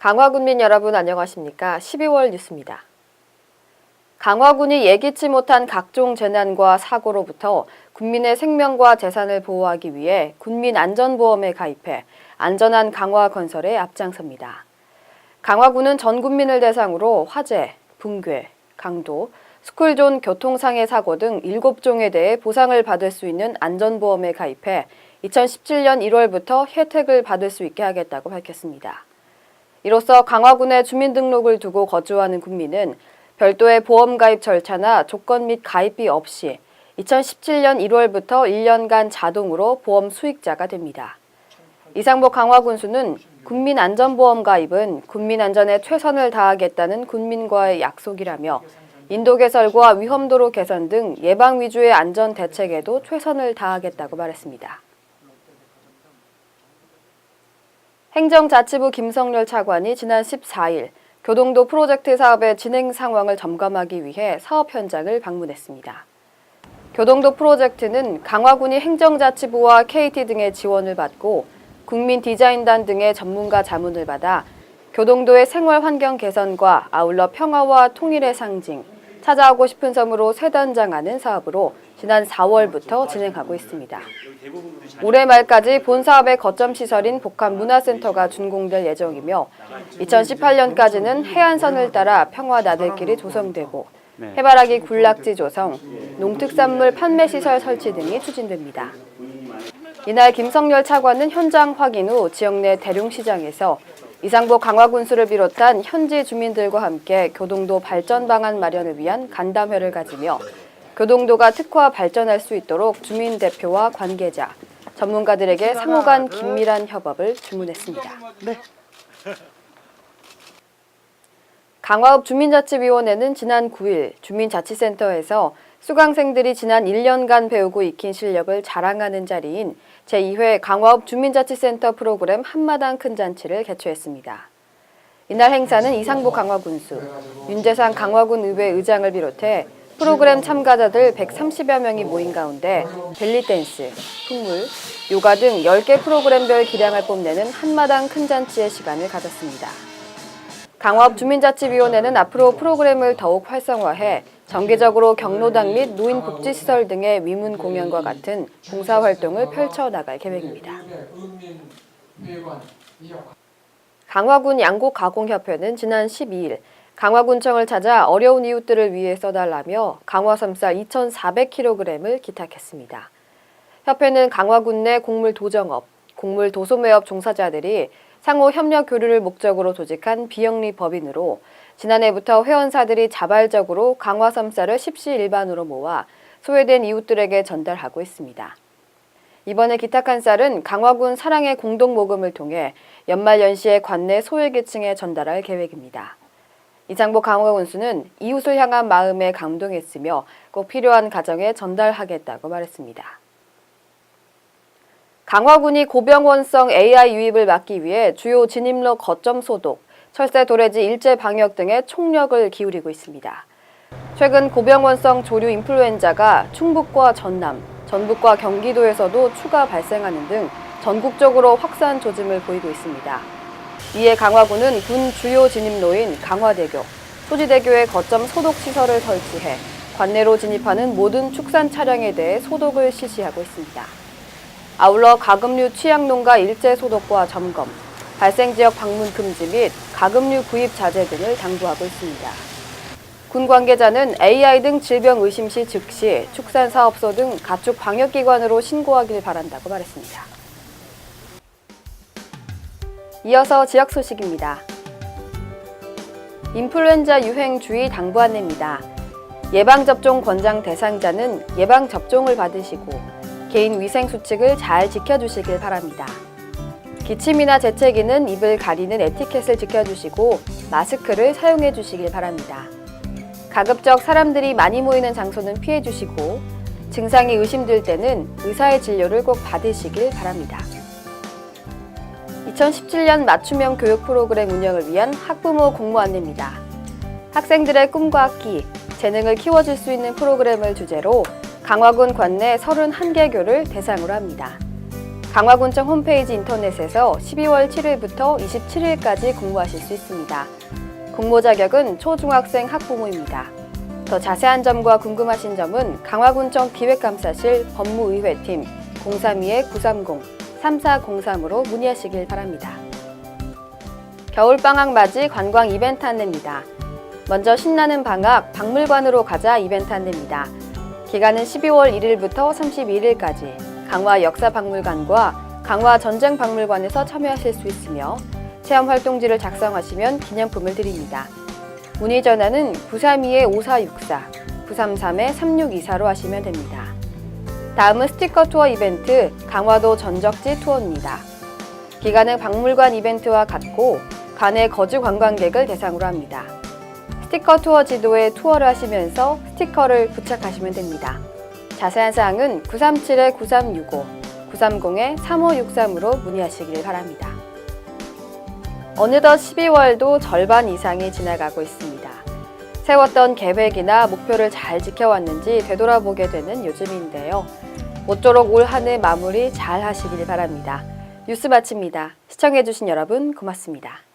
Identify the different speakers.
Speaker 1: 강화군민 여러분 안녕하십니까? 12월 뉴스입니다. 강화군이 예기치 못한 각종 재난과 사고로부터 군민의 생명과 재산을 보호하기 위해 군민 안전보험에 가입해 안전한 강화 건설에 앞장섭니다. 강화군은 전 국민을 대상으로 화재, 붕괴, 강도, 스쿨존 교통상해 사고 등 7종에 대해 보상을 받을 수 있는 안전보험에 가입해 2017년 1월부터 혜택을 받을 수 있게 하겠다고 밝혔습니다. 이로써 강화군에 주민등록을 두고 거주하는 국민은 별도의 보험 가입 절차나 조건 및 가입비 없이 2017년 1월부터 1년간 자동으로 보험 수익자가 됩니다. 이상복 강화군수는 국민안전보험 가입은 국민 안전에 최선을 다하겠다는 군민과의 약속이라며 인도 개설과 위험도로 개선 등 예방 위주의 안전 대책에도 최선을 다하겠다고 말했습니다. 행정자치부 김성렬 차관이 지난 14일 교동도 프로젝트 사업의 진행 상황을 점검하기 위해 사업 현장을 방문했습니다. 교동도 프로젝트는 강화군이 행정자치부와 KT 등의 지원을 받고 국민 디자인단 등의 전문가 자문을 받아 교동도의 생활 환경 개선과 아울러 평화와 통일의 상징, 찾아오고 싶은 섬으로 새 단장하는 사업으로 지난 4월부터 진행하고 있습니다. 올해 말까지 본 사업의 거점 시설인 복합 문화센터가 준공될 예정이며 2018년까지는 해안선을 따라 평화 나들길이 조성되고 해바라기 군락지 조성, 농특산물 판매 시설 설치 등이 추진됩니다. 이날 김성열 차관은 현장 확인 후 지역 내 대룡시장에서 이상복 강화군수를 비롯한 현지 주민들과 함께 교동도 발전 방안 마련을 위한 간담회를 가지며 교동도가 특화 발전할 수 있도록 주민 대표와 관계자, 전문가들에게 상호 간 긴밀한 협업을 주문했습니다. 강화읍 주민자치위원회는 지난 9일 주민자치센터에서 수강생들이 지난 1년간 배우고 익힌 실력을 자랑하는 자리인 제2회 강화읍 주민자치센터 프로그램 한마당 큰 잔치를 개최했습니다. 이날 행사는 이상복 강화군수, 윤재상 강화군 의회 의장을 비롯해 프로그램 참가자들 130여 명이 모인 가운데 벨리댄스, 풍물, 요가 등 10개 프로그램별 기량을 뽐내는 한마당 큰 잔치의 시간을 가졌습니다. 강화읍 주민자치위원회는 앞으로 프로그램을 더욱 활성화해 정기적으로 경로당 및 노인복지시설 등의 위문 공연과 같은 봉사활동을 펼쳐나갈 계획입니다. 강화군 양곡가공협회는 지난 12일 강화군청을 찾아 어려운 이웃들을 위해 써달라며 강화섬쌀 2,400kg을 기탁했습니다. 협회는 강화군 내 곡물 도정업, 곡물 도소매업 종사자들이 상호 협력 교류를 목적으로 조직한 비영리 법인으로 지난해부터 회원사들이 자발적으로 강화섬쌀을 십시일반으로 모아 소외된 이웃들에게 전달하고 있습니다. 이번에 기탁한 쌀은 강화군 사랑의 공동 모금을 통해 연말 연시에 관내 소외계층에 전달할 계획입니다. 이장복 강화군수는 이웃을 향한 마음에 감동했으며 꼭 필요한 가정에 전달하겠다고 말했습니다. 강화군이 고병원성 AI 유입을 막기 위해 주요 진입로 거점 소독, 철새 도래지 일제 방역 등에 총력을 기울이고 있습니다. 최근 고병원성 조류 인플루엔자가 충북과 전남, 전북과 경기도에서도 추가 발생하는 등 전국적으로 확산 조짐을 보이고 있습니다. 이에 강화군은 군 주요 진입로인 강화대교, 소지대교에 거점 소독 시설을 설치해 관내로 진입하는 모든 축산 차량에 대해 소독을 실시하고 있습니다. 아울러 가금류 취약농가 일제 소독과 점검, 발생 지역 방문 금지 및 가금류 구입 자제 등을 당부하고 있습니다. 군 관계자는 AI 등 질병 의심 시 즉시 축산사업소 등 가축 방역기관으로 신고하길 바란다고 말했습니다. 이어서 지역 소식입니다. 인플루엔자 유행 주의 당부 안내입니다. 예방접종 권장 대상자는 예방접종을 받으시고 개인 위생 수칙을 잘 지켜주시길 바랍니다. 기침이나 재채기는 입을 가리는 에티켓을 지켜주시고 마스크를 사용해 주시길 바랍니다. 가급적 사람들이 많이 모이는 장소는 피해 주시고 증상이 의심될 때는 의사의 진료를 꼭 받으시길 바랍니다. 2017년 맞춤형 교육 프로그램 운영을 위한 학부모 공모 안내입니다. 학생들의 꿈과 악기, 재능을 키워줄 수 있는 프로그램을 주제로 강화군 관내 31개 교를 대상으로 합니다. 강화군청 홈페이지 인터넷에서 12월 7일부터 27일까지 공모하실 수 있습니다. 공모 자격은 초중학생 학부모입니다. 더 자세한 점과 궁금하신 점은 강화군청 기획감사실 법무의회팀 032-930-3403으로 문의하시길 바랍니다. 겨울방학 맞이 관광 이벤트 안내입니다. 먼저 신나는 방학 박물관으로 가자 이벤트 안내입니다. 기간은 12월 1일부터 31일까지 강화 역사박물관과 강화 전쟁박물관에서 참여하실 수 있으며 체험 활동지를 작성하시면 기념품을 드립니다. 문의 전화는 932-5464, 933-3624로 하시면 됩니다. 다음은 스티커 투어 이벤트 강화도 전적지 투어입니다. 기간은 박물관 이벤트와 같고 관내 거주 관광객을 대상으로 합니다. 스티커 투어 지도에 투어를 하시면서 스티커를 부착하시면 됩니다. 자세한 사항은 937-9365, 930-3563으로 문의하시길 바랍니다. 어느덧 12월도 절반 이상이 지나가고 있습니다. 세웠던 계획이나 목표를 잘 지켜왔는지 되돌아보게 되는 요즘인데요. 모쪼록 올 한 해 마무리 잘 하시길 바랍니다. 뉴스 마칩니다. 시청해주신 여러분 고맙습니다.